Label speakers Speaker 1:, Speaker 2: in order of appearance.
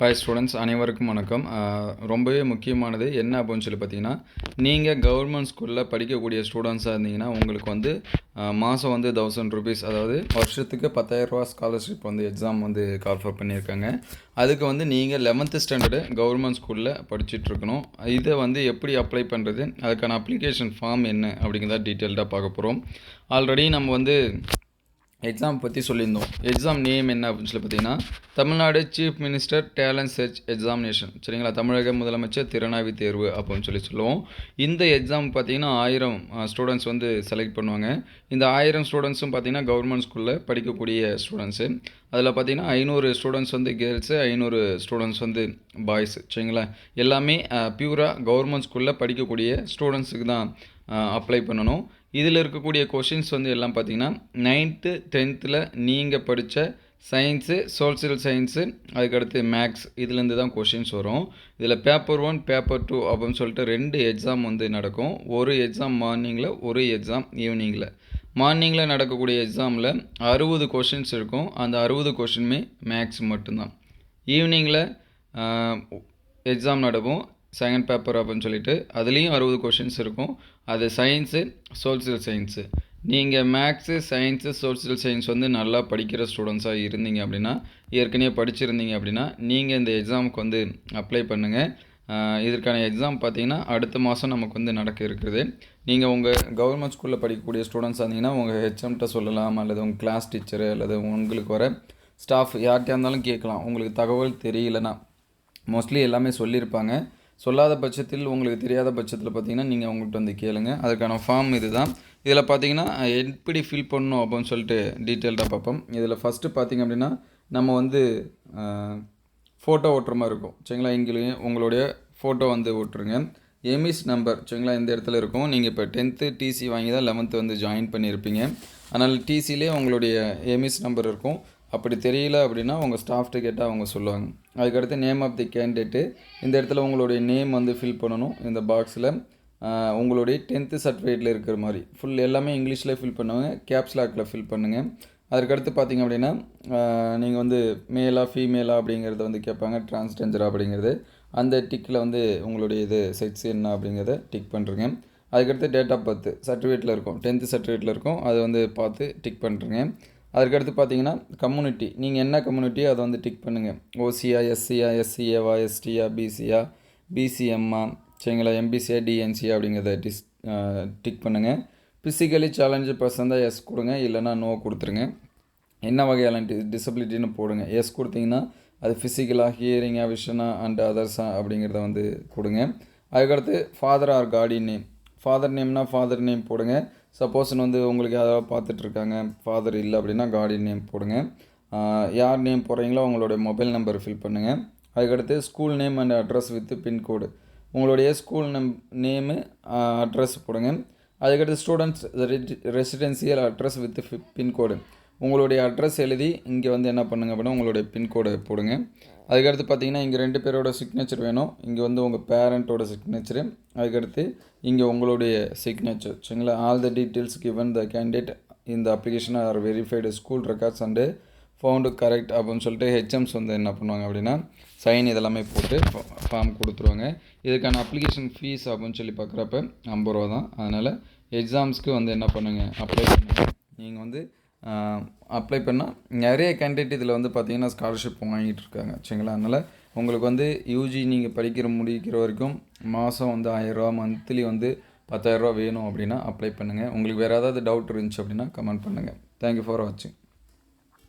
Speaker 1: பாய் students அனைவருக்கும் வணக்கம். ரொம்பவே முக்கியமானது என்ன அப்படின்னு சொல்லி பார்த்தீங்கன்னா நீங்கள் கவர்மெண்ட் ஸ்கூலில் படிக்கக்கூடிய ஸ்டூடெண்ட்ஸாக இருந்தீங்கன்னா உங்களுக்கு வந்து மாதம் வந்து தௌசண்ட் ருபீஸ் அதாவது வருஷத்துக்கு பத்தாயிரரூபா ஸ்காலர்ஷிப் வந்து எக்ஸாம் வந்து கால்ஃபர் பண்ணியிருக்காங்க. அதுக்கு வந்து நீங்கள் லெவன்த்து ஸ்டாண்டர்டு கவர்மெண்ட் ஸ்கூலில் படிச்சுட்ருக்கணும் இதை வந்து எப்படி அப்ளை பண்ணுறது அதுக்கான அப்ளிகேஷன் ஃபார்ம் என்ன அப்படிங்கிறத டீட்டெயில்டாக பார்க்க போகிறோம் ஆல்ரெடி நம்ம வந்து எக்ஸாம் பற்றி சொல்லியிருந்தோம். எக்ஸாம் நேம் என்ன அப்படின்னு சொல்லி பார்த்தீங்கன்னா Tamil Nadu chief minister talent search examination சரிங்களா? தமிழக முதலமைச்சர் திறனாய்வு தேர்வு அப்படின்னு சொல்லி சொல்லுவோம். இந்த எக்ஸாம் பார்த்தீங்கன்னா ஆயிரம் ஸ்டூடெண்ட்ஸ் வந்து செலக்ட் பண்ணுவாங்க. இந்த ஆயிரம் ஸ்டூடெண்ட்ஸும் பார்த்தீங்கன்னா கவர்மெண்ட் ஸ்கூலில் படிக்கக்கூடிய ஸ்டூடெண்ட்ஸு அதில் பார்த்தீங்கன்னா ஐநூறு ஸ்டூடெண்ட்ஸ் வந்து கேர்ள்ஸு ஐநூறு ஸ்டூடெண்ட்ஸ் வந்து பாய்ஸ் சரிங்களா? எல்லாமே பியூராக கவர்மெண்ட் ஸ்கூலில் படிக்கக்கூடிய ஸ்டூடெண்ட்ஸுக்கு தான் அப்ளை பண்ணணும். இதில் இருக்கக்கூடிய கொஷின்ஸ் வந்து எல்லாம் பார்த்தீங்கன்னா நைன்த்து டென்த்தில் நீங்கள் படித்த சயின்ஸு சோசியல் சயின்ஸு அதுக்கடுத்து மேக்ஸ் இதுலேருந்து தான் கொஷின்ஸ் வரும். இதில் பேப்பர் ஒன் பேப்பர் டூ அப்படின்னு சொல்லிட்டு ரெண்டு எக்ஸாம் வந்து நடக்கும். ஒரு எக்ஸாம் மார்னிங்கில் ஒரு எக்ஸாம் ஈவினிங்கில் மார்னிங்கில் நடக்கக்கூடிய எக்ஸாமில் அறுபது கொஷின்ஸ் இருக்கும். அந்த அறுபது கொஷினுமே மேக்ஸ் மட்டும்தான். ஈவினிங்கில் எக்ஸாம் நடக்கும். செகண்ட் பேப்பர் அப்படின்னு சொல்லிட்டு அதுலேயும் அறுபது கொஷின்ஸ் இருக்கும். அது சயின்ஸு சோசியல் சயின்ஸு நீங்கள் மேக்ஸு சயின்ஸு சோசியல் சயின்ஸ் வந்து நல்லா படிக்கிற ஸ்டூடெண்ட்ஸாக இருந்தீங்க அப்படின்னா ஏற்கனவே படிச்சிருந்தீங்க அப்படின்னா நீங்கள் இந்த எக்ஸாமுக்கு வந்து அப்ளை பண்ணுங்கள் இதற்கான எக்ஸாம் பார்த்தீங்கன்னா அடுத்த மாதம் நமக்கு வந்து நடக்க இருக்கிறது. நீங்கள் உங்கள் கவர்மெண்ட் ஸ்கூலில் படிக்கக்கூடிய ஸ்டூடெண்ட்ஸாக இருந்தீங்கன்னா உங்கள் ஹெச்எம்கிட்ட சொல்லலாம் அல்லது உங்கள் கிளாஸ் டீச்சரு அல்லது உங்களுக்கு வர ஸ்டாஃப் யார்கிட்ட இருந்தாலும் கேட்கலாம். உங்களுக்கு தகவல் தெரியலனா மோஸ்ட்லி எல்லாமே சொல்லியிருப்பாங்க. சொல்லாத பட்சத்தில் உங்களுக்கு தெரியாத பட்சத்தில் பார்த்தீங்கன்னா நீங்கள் அவங்கள்ட்ட வந்து கேளுங்க. அதுக்கான ஃபார்ம் இது தான் இதில் பார்த்தீங்கன்னா எப்படி ஃபில் பண்ணணும் அப்படின்னு சொல்லிட்டு டீட்டெயில்டாக பார்ப்போம். இதில் ஃபஸ்ட்டு பார்த்தீங்க அப்படின்னா நம்ம வந்து ஃபோட்டோ ஓட்டுற மாதிரி இருக்கும். சரிங்களா? இங்கேயும் உங்களுடைய ஃபோட்டோ வந்து ஓட்டுருங்க எமிஸ் நம்பர் சரிங்களா? இந்த இடத்துல இருக்கும். நீங்கள் இப்போ டென்த்து டிசி வாங்கி தான் லெவன்த்து வந்து ஜாயின் பண்ணியிருப்பீங்க அதனால் டிசிலே உங்களுடைய எமிஸ் நம்பர் இருக்கும். அப்படி தெரியல அப்படின்னா உங்கள் ஸ்டாஃப்ட்டு கேட்டால் அவங்க சொல்லுவாங்க. அதுக்கடுத்து நேம் ஆஃப் தி கேண்டிடேட்டு இந்த இடத்துல உங்களுடைய நேம் வந்து ஃபில் பண்ணணும். இந்த பாக்ஸில் உங்களுடைய டென்த்து சர்டிஃபிகேட்டில் இருக்கிற மாதிரி. ஃபுல் எல்லாமே இங்கிலீஷில் ஃபில் பண்ணுவாங்க கேப்ஸ்லாக்கில் ஃபில் பண்ணுங்கள் அதுக்கடுத்து பார்த்தீங்க அப்படின்னா நீங்கள் வந்து மேலா ஃபீமேலா அப்படிங்கிறத வந்து கேட்பாங்க. டிரான்ஸ்ஜெண்டரா அப்படிங்கிறது. அந்த டிக்கில் வந்து உங்களுடைய இது செக்ஸ் என்ன அப்படிங்கிறத டிக் பண்ணுறங்க அதுக்கடுத்து டேட் ஆஃப் பர்த் சர்டிஃபிகேட்டில் இருக்கும். டென்த்து சர்டிஃபிகேட்டில் இருக்கும். அதை வந்து பார்த்து டிக் பண்ணுறங்க அதுக்கடுத்து பார்த்தீங்கன்னா கம்யூனிட்டி நீங்கள் என்ன கம்யூனிட்டியோ அதை வந்து டிக் பண்ணுங்கள் ஓசியா எஸ்சியா எஸ்சிஏவா எஸ்டியா பிசியா பிசிஎம்மா சரிங்களா? எம்பிசியா டிஎன்சியா அப்படிங்கிறத டிஸ் டிக் பண்ணுங்கள் ஃபிசிக்கலி சேலஞ்சு பர்சன் தான் எஸ் கொடுங்க இல்லைனா நோ கொடுத்துருங்க. என்ன வகையான டி டிசபிலிட்டின்னு போடுங்க. எஸ் கொடுத்தீங்கன்னா அது ஃபிசிக்கலாக ஹியரிங்காக விஷனா அண்ட் அதர்ஸா அப்படிங்கிறத வந்து கொடுங்க. அதுக்கடுத்து father or guardian name father நேம்னா father name போடுங்க. சப்போஸ் வந்து உங்களுக்கு யாராவது பார்த்துட்ருக்காங்க ஃபாதர் இல்லை அப்படின்னா கார்டியன் நேம் போடுங்க. யார் நேம் போடுறீங்களோ உங்களுடைய மொபைல் நம்பர் ஃபில் பண்ணுங்கள் அதுக்கடுத்து school name and address with pincode உங்களுடைய ஸ்கூல் நம் நேமு அட்ரஸ் போடுங்க. அதுக்கடுத்து students residential address with pincode உங்களுடைய அட்ரஸ் எழுதி இங்கே வந்து என்ன பண்ணுங்க அப்படின்னா உங்களுடைய பின்கோடை போடுங்க. அதுக்கடுத்து பார்த்தீங்கன்னா இங்கே ரெண்டு பேரோட சிக்னேச்சர் வேணும். இங்கே வந்து உங்கள் பேரண்ட்டோட சிக்னேச்சரு அதுக்கடுத்து இங்கே உங்களுடைய சிக்னேச்சர் சரிங்களா? All the details given the candidate இந்த application are verified school records and found correct அப்படின்னு சொல்லிட்டு ஹெச்எம்ஸ் வந்து என்ன பண்ணுவாங்க அப்படின்னா சைன் இதெல்லாமே போட்டு ஃபார்ம் கொடுத்துருவாங்க. இதுக்கான அப்ளிகேஷன் ஃபீஸ் அப்படின்னு சொல்லி பார்க்குறப்ப ஐம்பது ரூபா தான் அதனால் எக்ஸாம்ஸ்க்கு வந்து என்ன பண்ணுங்கள் அப்ளை பண்ணுங்கள் நீங்கள் வந்து அப்ளை பண்ணால் நிறைய கேண்டிடேட் இதில் வந்து பார்த்திங்கன்னா ஸ்காலர்ஷிப் வாங்கிட்டு இருக்காங்க. சரிங்களா? அதனால் உங்களுக்கு வந்து யூஜி நீங்கள் படிக்கிற முடிக்கிற வரைக்கும் மாதம் வந்து ஆயிரரூவா மந்த்லி வந்து பத்தாயிரரூவா வேணும் அப்படின்னா அப்ளை பண்ணுங்கள் உங்களுக்கு வேறு ஏதாவது டவுட் இருந்துச்சு அப்படின்னா கமெண்ட் பண்ணுங்கள் தேங்க்யூ ஃபார் வாட்சிங்